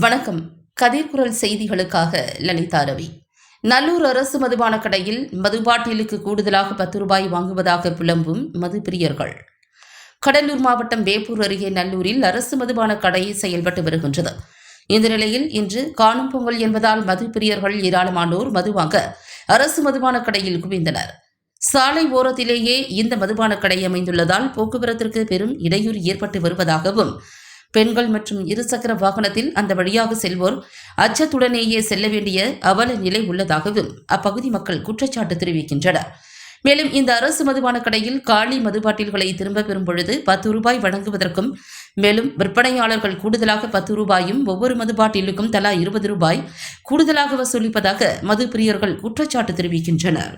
வணக்கம். கதிர்குரல் செய்திகளுக்காக லலிதா ரவி. நல்லூர் அரசு மதுபான கடையில் மது பாட்டிலுக்கு கூடுதலாக பத்து ரூபாய் வாங்குவதாக புலம்பும் மது பிரியர்கள். கடலூர் மாவட்டம் வேப்பூர் அருகே நல்லூரில் அரசு மதுபான கடை செயல்பட்டு வருகின்றது. இந்த நிலையில் இன்று காணும் பொங்கல் என்பதால் மது பிரியர்கள் ஏராளமானோர் மது வாங்க அரசு மதுபான கடையில் குவிந்தனர். சாலை ஓரத்திலேயே இந்த மதுபான கடை அமைந்துள்ளதால் போக்குவரத்திற்கு பெரும் இடையூறு ஏற்பட்டு வருவதாகவும் பெண்கள் மற்றும் இருசக்கர வாகனத்தில் அந்த வழியாக செல்வோர் அச்சத்துடனேயே செல்ல வேண்டிய அவல நிலை உள்ளதாகவும் அப்பகுதி மக்கள் குற்றச்சாட்டு தெரிவிக்கின்றனர். மேலும் இந்த அரசு மதுபான கடையில் காலி மதுபாட்டில்களை திரும்ப பெறும் பொழுது பத்து ரூபாய் வழங்குவதற்கும் மேலும் விற்பனையாளர்கள் கூடுதலாக பத்து ரூபாயும் ஒவ்வொரு மதுபாட்டிலுக்கும் தலா இருபது ரூபாய் கூடுதலாக வசூலிப்பதாக மது பிரியர்கள் குற்றச்சாட்டு தெரிவிக்கின்றனர்.